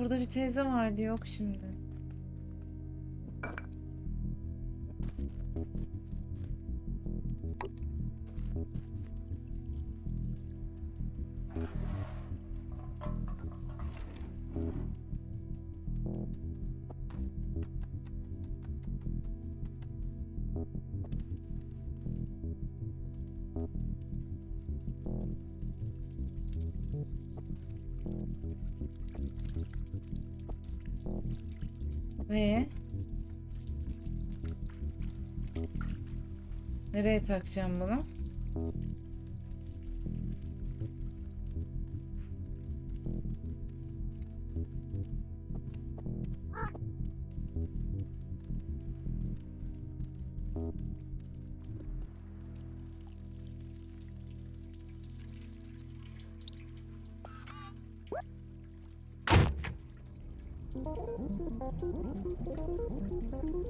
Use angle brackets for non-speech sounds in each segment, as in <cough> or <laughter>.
burada bir teyze vardı yok şimdi. Nereye takacağım bunu?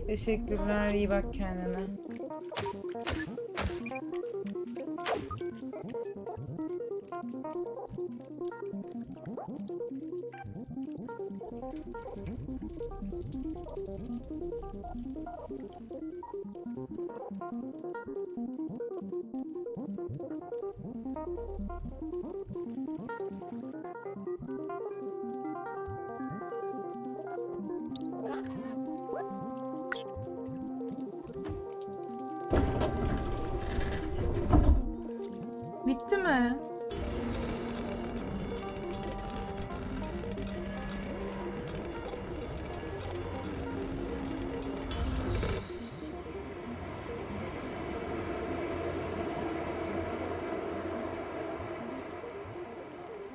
Teşekkürler. iyi bak kendine. Bitti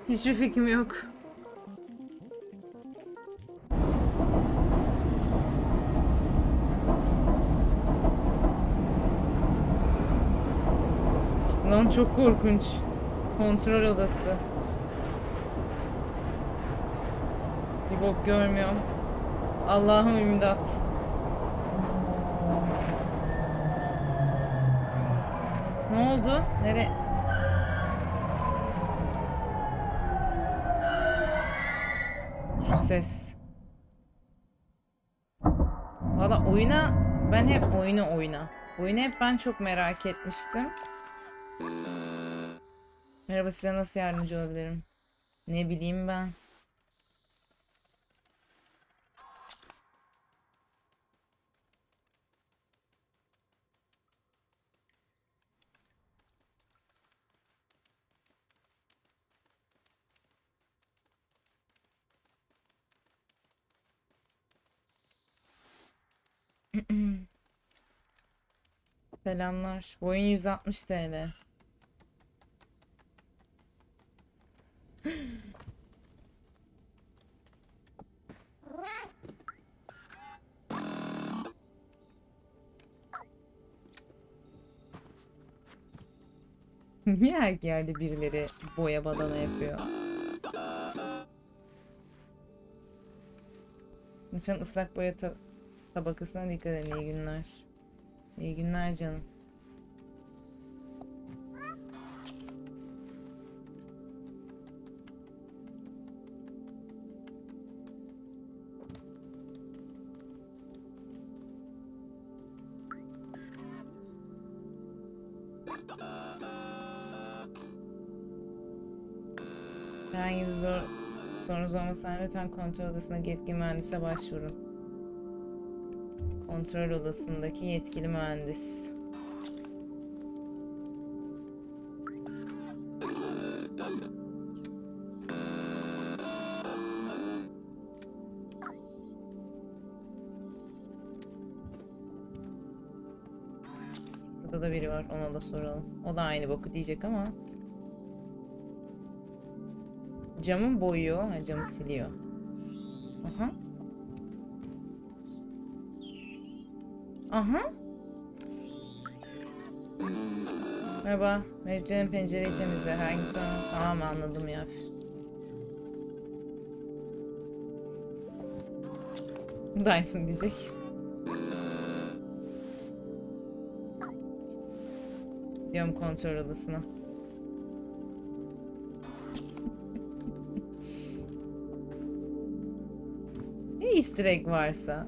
Hiçbir fikrim yok. Lan çok korkunç. Kontrol odası. Bir bok görmüyorum. Allah'ım imdat. Ne oldu? Nere? Ses. Valla oyuna ben hep oyunu oyna. Oyunu hep ben çok merak etmiştim. Merhaba size nasıl yardımcı olabilirim? Ne bileyim ben. Selamlar. Bu oyun 160 TL. Niye her yerde birileri boya badana yapıyor? Lütfen ıslak boya ta- tabakasına dikkat edin. İyi günler. İyi günler canım. Herhangi bir zor sorunuz olmasa lütfen kontrol odasındaki yetkili mühendise başvurun. Kontrol odasındaki yetkili mühendis. Burada da biri var. Ona da soralım. O da aynı boku diyecek ama. Camı boyuyor. Ha, camı siliyor. Aha. Merhaba. Mevcudenin pencereyi temizle. Herhangi sorun. Tamam anladım ya. Dyson diyecek. Diyorum kontrol odasına. <laughs> easter egg varsa.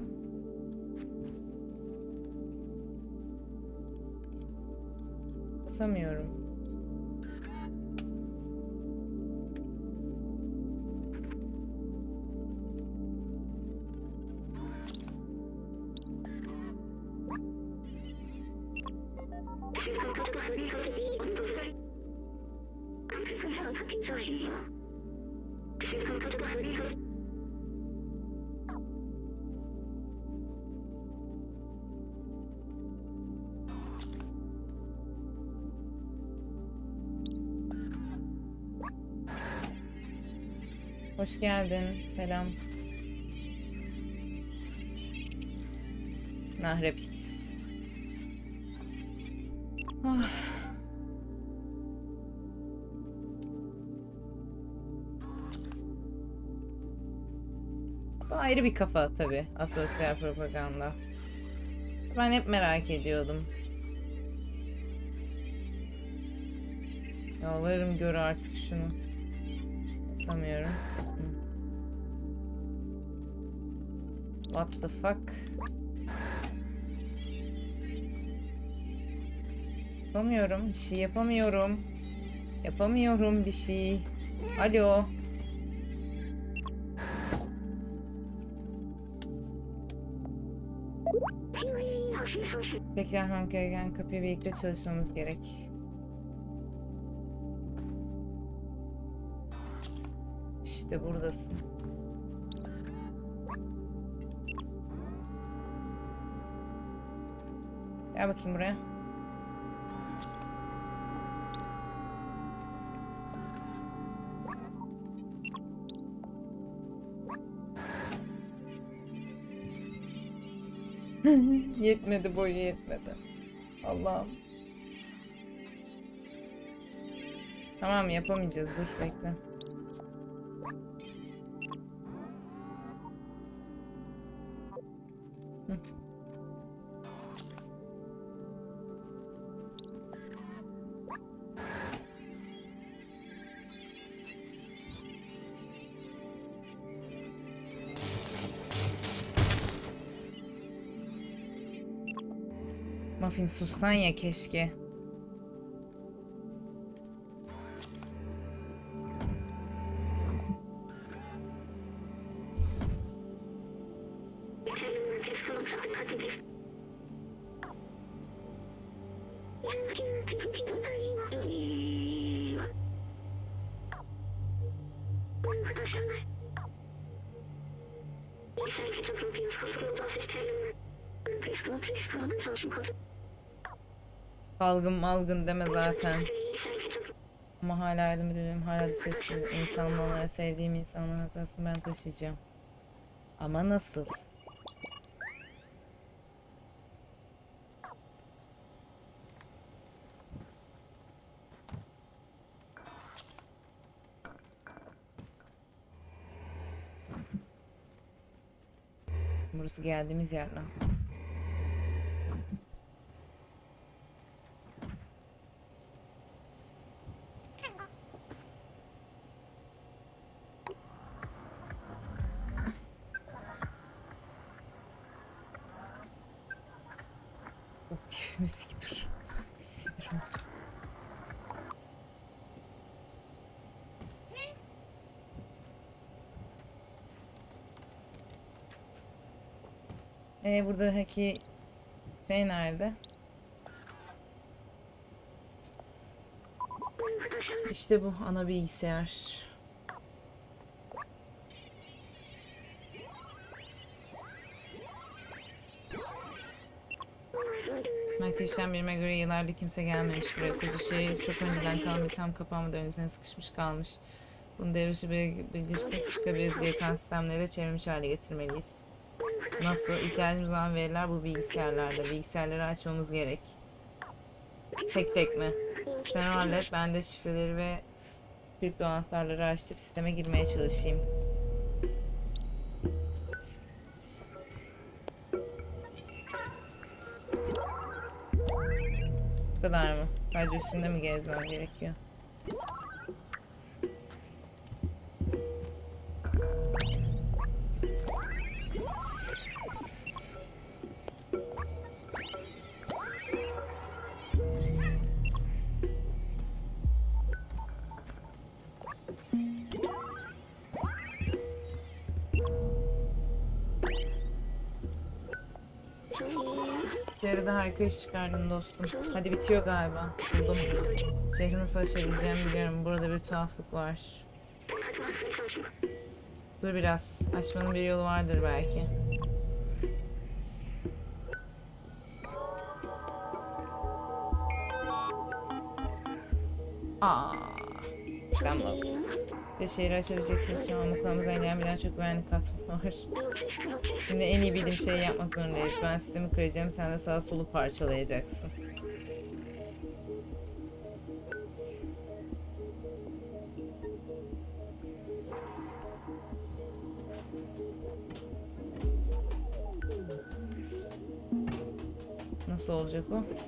Basamıyorum. Hoş geldin. Selam. Nahrepix. Ah. Bu ayrı bir kafa tabi. Asosyal propaganda. Ben hep merak ediyordum. Yalvarırım gör artık şunu. Basamıyorum. Hı. What the fuck? Yapamıyorum. Bir şey yapamıyorum. Yapamıyorum bir şey. Alo. Beklemem gereken kapıya birlikte çalışmamız gerek. İşte buradasın. Gel bakayım buraya. <laughs> yetmedi boyu yetmedi. Allah'ım. Tamam yapamayacağız. Dur bekle. Hı. Muffin sussan ya keşke. Algın malgın deme zaten. Ama hala yardım ediyorum. Hala dışarı. İnsanlara, sevdiğim insanların hatasını ben taşıyacağım. Ama nasıl? Burası geldiğimiz yer lan. Dur. Sinir oldum. Ee, buradaki şey nerede? İşte bu ana bilgisayar. Arkadaşlar birime göre yıllardır kimse gelmemiş buraya. Koca şehir çok önceden kalan bir tam kapanmadan önüne sıkışmış kalmış. Bunu devre bilirsek çıkabiliriz. Gereken sistemleri çevrimiçi hale getirmeliyiz. Nasıl? İhtiyacımız olan veriler bu bilgisayarlarda. Bilgisayarları açmamız gerek. Tek tek mi? Sen hallet. Ben de şifreleri ve kripto anahtarları açıp sisteme girmeye çalışayım. Bu kadar mı? Sadece üstünde mi gezmem gerekiyor? Harika iş çıkardın dostum. Hadi bitiyor galiba. Buldum. Şehri nasıl açabileceğimi biliyorum. Burada bir tuhaflık var. Dur biraz. Açmanın bir yolu vardır belki. Aa. Tamam. De şehri açabilecek bir şey ama kulağımıza gelen çok güvenlik katmanı var. Şimdi en iyi bildiğim şeyi yapmak zorundayız. Ben sistemi kıracağım, sen de sağa solu parçalayacaksın. Nasıl olacak o?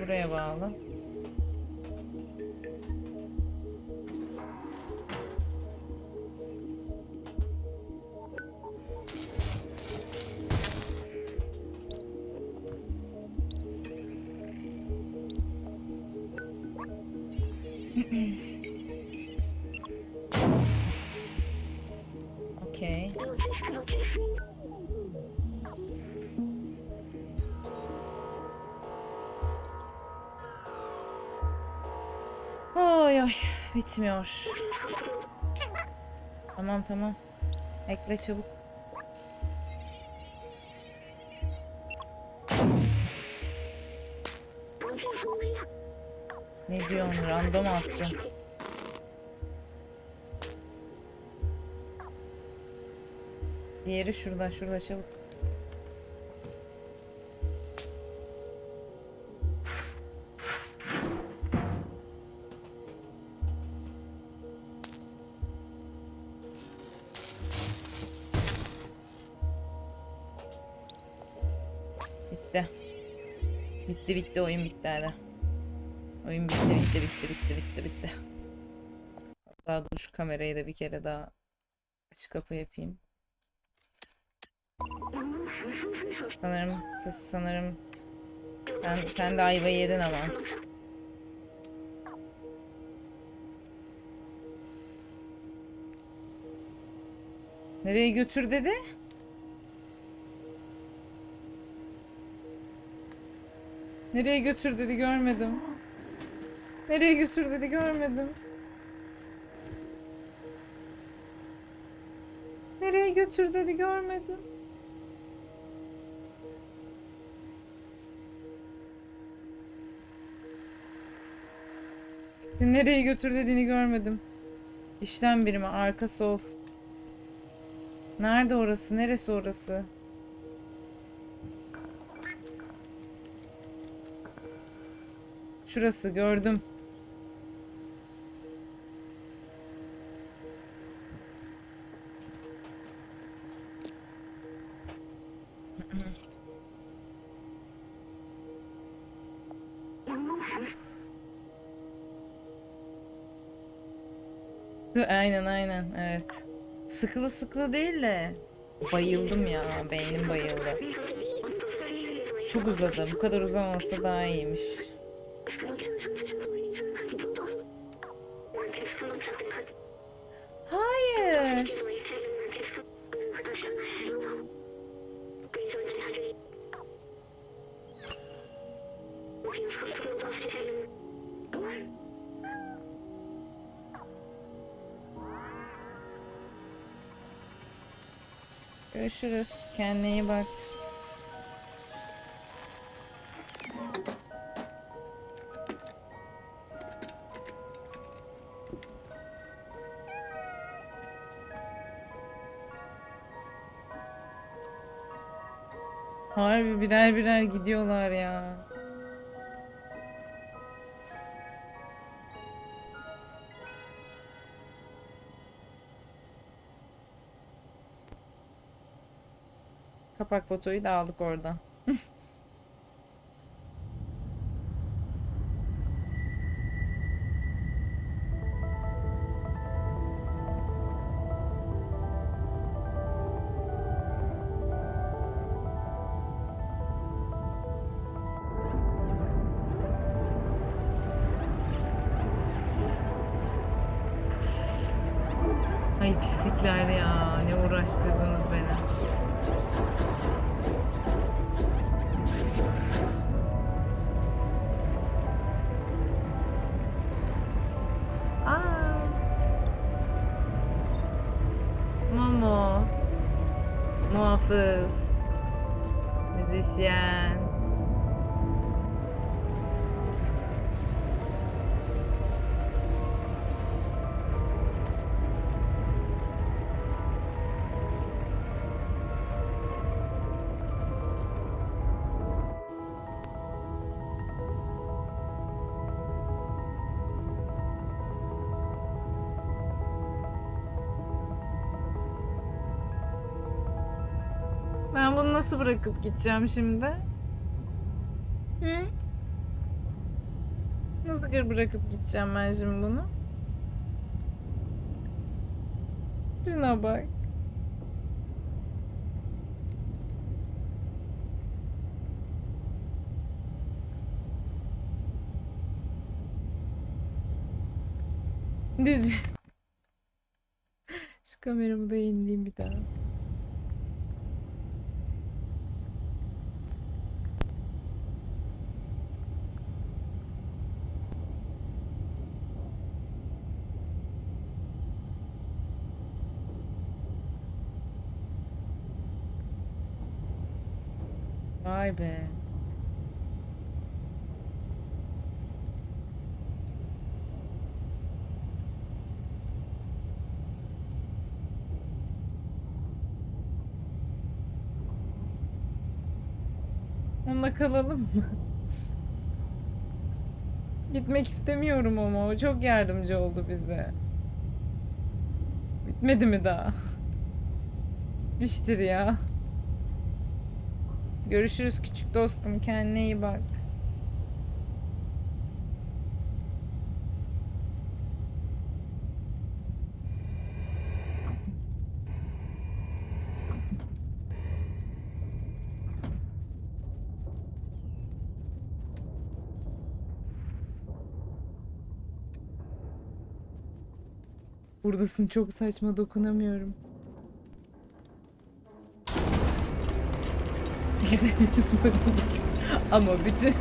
Buraya bağlı. Ay ay bitmiyor. Tamam tamam. Ekle çabuk. Ne diyorsun? Random attı. Diğeri şurada, şurada çabuk. Bitti oyun bitti hadi. Oyun bitti bitti bitti bitti bitti bitti. Hatta dur şu kamerayı da bir kere daha aç kapa yapayım. Sanırım sesi sanırım sen, sen de ayvayı yedin ama. Nereye götür dedi? Nereye götür dedi görmedim. Nereye götür dedi görmedim. Nereye götür dedi görmedim. Nereye götür dediğini görmedim. İşlem birimi arka sol. Nerede orası? Neresi orası? Şurası gördüm. Aynen aynen evet. Sıkılı sıkılı değil de bayıldım ya beynim bayıldı. Çok uzadı. Bu kadar uzamasa daha iyiymiş. Hayır. Görüşürüz. Kendine iyi bak. birer birer gidiyorlar ya. Kapak fotoyu da aldık oradan. <laughs> Bunu nasıl bırakıp gideceğim şimdi? Hı? Nasıl bırakıp gideceğim ben şimdi bunu? Şuna bak. Düz. <laughs> Şu kameramı da yenileyim bir daha. Vay be. Onunla kalalım mı? <laughs> Gitmek istemiyorum ama o çok yardımcı oldu bize. Bitmedi mi daha? <laughs> Bitmiştir ya. Görüşürüz küçük dostum. Kendine iyi bak. Buradasın çok saçma dokunamıyorum. Yüzmeyi Ama bütün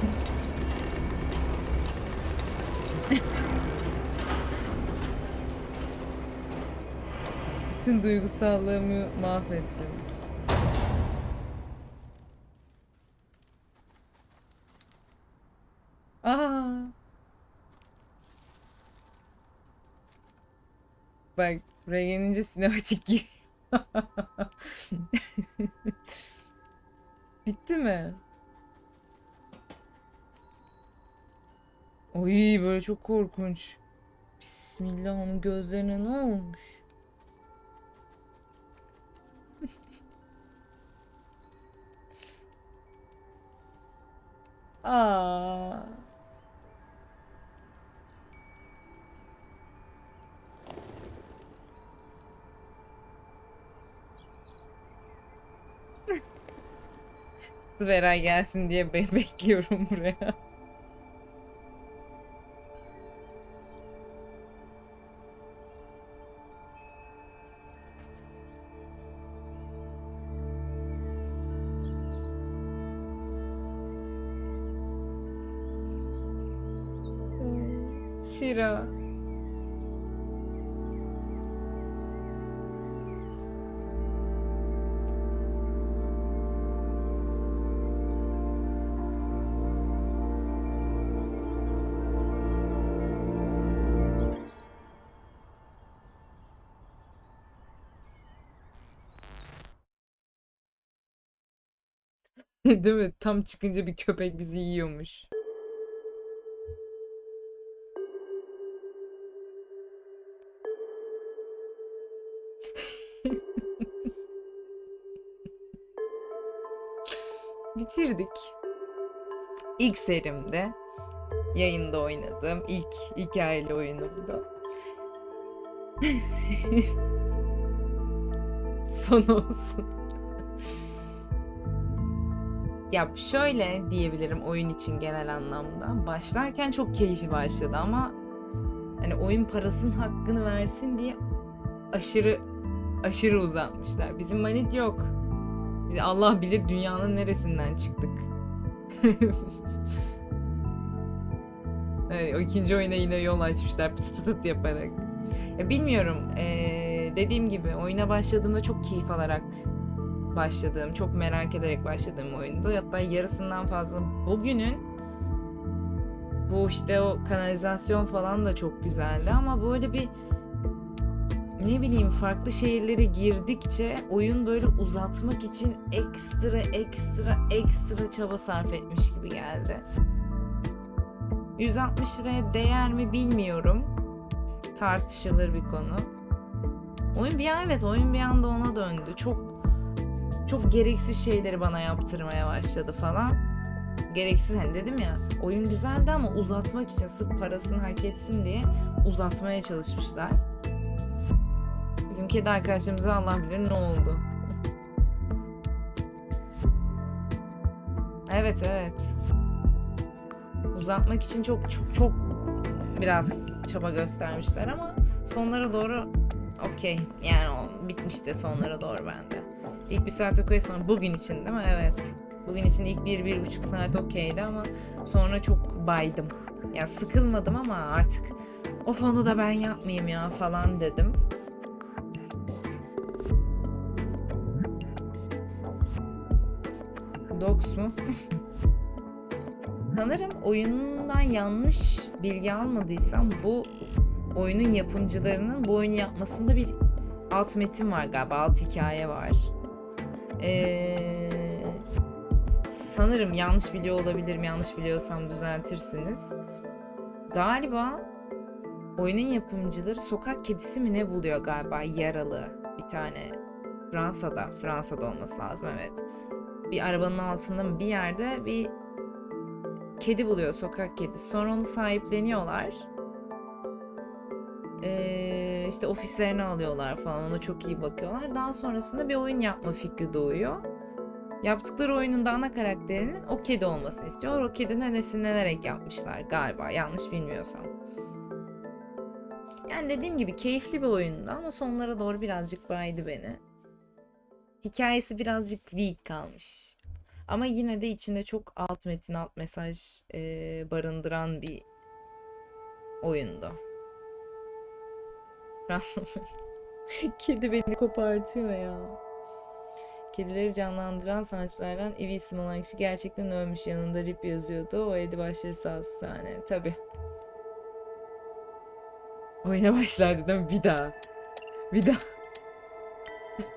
bütün duygusallığımı mahvettin. Aa. Bak buraya gelince sinematik giriyor. <laughs> Bitti mi? Oy böyle çok korkunç. Bismillah onun gözlerine ne olmuş? <laughs> Aa. Vera gelsin diye be- <laughs> bekliyorum buraya. Shira. <laughs> Değil mi? Tam çıkınca bir köpek bizi yiyormuş. <laughs> bitirdik. İlk serimde yayında oynadığım ilk hikayeli oyunumdu. <laughs> Son olsun. Ya şöyle diyebilirim oyun için genel anlamda. Başlarken çok keyifli başladı ama hani oyun parasının hakkını versin diye aşırı aşırı uzatmışlar. Bizim manit yok. Biz Allah bilir dünyanın neresinden çıktık. <laughs> evet, o ikinci oyuna yine yol açmışlar pıt pıt pıt yaparak. Ya bilmiyorum. ee, dediğim gibi oyuna başladığımda çok keyif alarak başladığım, çok merak ederek başladığım oyundu. Hatta yarısından fazla bugünün bu işte o kanalizasyon falan da çok güzeldi ama böyle bir ne bileyim farklı şehirlere girdikçe oyun böyle uzatmak için ekstra ekstra ekstra çaba sarf etmiş gibi geldi. 160 liraya değer mi bilmiyorum. Tartışılır bir konu. Oyun bir an evet oyun bir anda ona döndü. Çok çok gereksiz şeyleri bana yaptırmaya başladı falan. Gereksiz hani dedim ya oyun güzeldi ama uzatmak için sırf parasını hak etsin diye uzatmaya çalışmışlar. Bizim kedi arkadaşlarımıza Allah bilir ne oldu. Evet evet. Uzatmak için çok çok çok biraz çaba göstermişler ama sonlara doğru okey. Yani o bitmişti sonlara doğru bende. İlk bir saat okey sonra bugün için değil mi? Evet. Bugün için ilk bir, bir buçuk saat okeydi ama sonra çok baydım. Ya sıkılmadım ama artık o fonu da ben yapmayayım ya falan dedim. Dogs mu? <laughs> Sanırım oyundan yanlış bilgi almadıysam bu oyunun yapımcılarının bu oyunu yapmasında bir alt metin var galiba, alt hikaye var. Ee, sanırım yanlış biliyor olabilirim, yanlış biliyorsam düzeltirsiniz. Galiba oyunun yapımcıları sokak kedisi mi ne buluyor galiba yaralı bir tane. Fransa'da, Fransa'da olması lazım evet. Bir arabanın altında mı bir yerde bir kedi buluyor sokak kedisi. Sonra onu sahipleniyorlar. Ee, işte ofislerine alıyorlar falan ona çok iyi bakıyorlar. Daha sonrasında bir oyun yapma fikri doğuyor. Yaptıkları oyunun da ana karakterinin o kedi olmasını istiyor. O kediden esinlenerek yapmışlar galiba yanlış bilmiyorsam. Yani dediğim gibi keyifli bir oyundu ama sonlara doğru birazcık baydı beni. Hikayesi birazcık weak kalmış. Ama yine de içinde çok alt metin, alt mesaj e, barındıran bir oyundu. Fransız <laughs> Kedi beni kopartıyor ya. Kedileri canlandıran sanatçılardan Evi isim olan kişi gerçekten ölmüş yanında rip yazıyordu. O Edi başları sağ olsun sahne. Tabi. Oyuna başlar dedim bir daha. Bir daha. <laughs>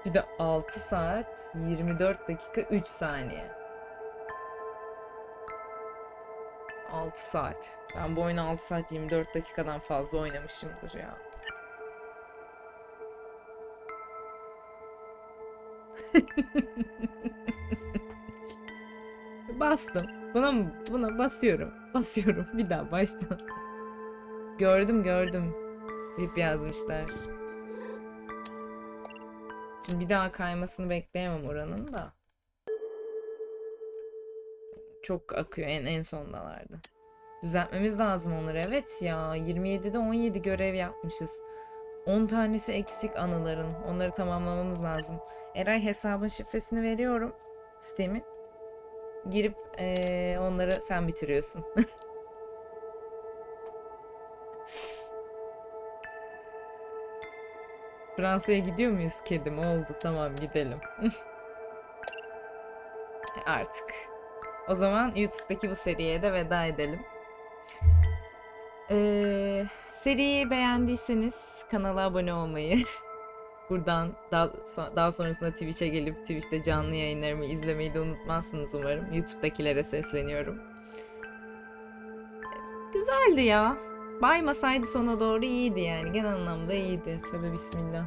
Bir de 6 saat 24 dakika 3 saniye. 6 saat. Ben bu oyunu 6 saat 24 dakikadan fazla oynamışımdır ya. <laughs> Bastım. Buna mı? Buna basıyorum. Basıyorum. Bir daha baştan. gördüm gördüm. Rip yazmışlar. Şimdi bir daha kaymasını bekleyemem oranın da. Çok akıyor en en sondalarda. Düzeltmemiz lazım onları. Evet ya 27'de 17 görev yapmışız. 10 tanesi eksik anıların. Onları tamamlamamız lazım. Eray hesabın şifresini veriyorum. Steam'in. Girip eee, onları sen bitiriyorsun. <laughs> Fransa'ya gidiyor muyuz kedim? Oldu tamam gidelim. <laughs> Artık. O zaman YouTube'daki bu seriye de veda edelim. Ee, seriyi beğendiyseniz kanala abone olmayı, <laughs> buradan daha, daha sonrasında Twitch'e gelip Twitch'te canlı yayınlarımı izlemeyi de unutmazsınız umarım. YouTube'dakilere sesleniyorum. Güzeldi ya. Baymasaydı sona doğru iyiydi yani. Genel anlamda iyiydi. Tövbe bismillah.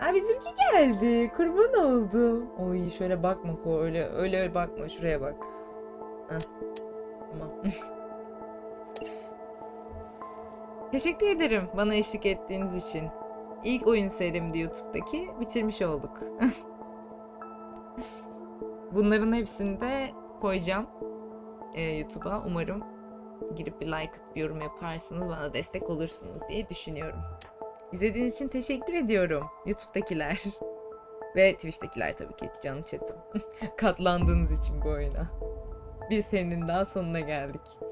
Aa bizimki geldi. Kurban oldu. Oy şöyle bakma ko öyle öyle bakma şuraya bak. Heh. Tamam. <laughs> Teşekkür ederim bana eşlik ettiğiniz için. İlk oyun serimdi YouTube'daki. Bitirmiş olduk. <laughs> Bunların hepsini de koyacağım e, YouTube'a. Umarım girip bir like atıp yorum yaparsınız. Bana destek olursunuz diye düşünüyorum. İzlediğiniz için teşekkür ediyorum. YouTube'dakiler. <laughs> Ve Twitch'tekiler tabii ki canım chatim. <laughs> Katlandığınız için bu oyuna. Bir serinin daha sonuna geldik.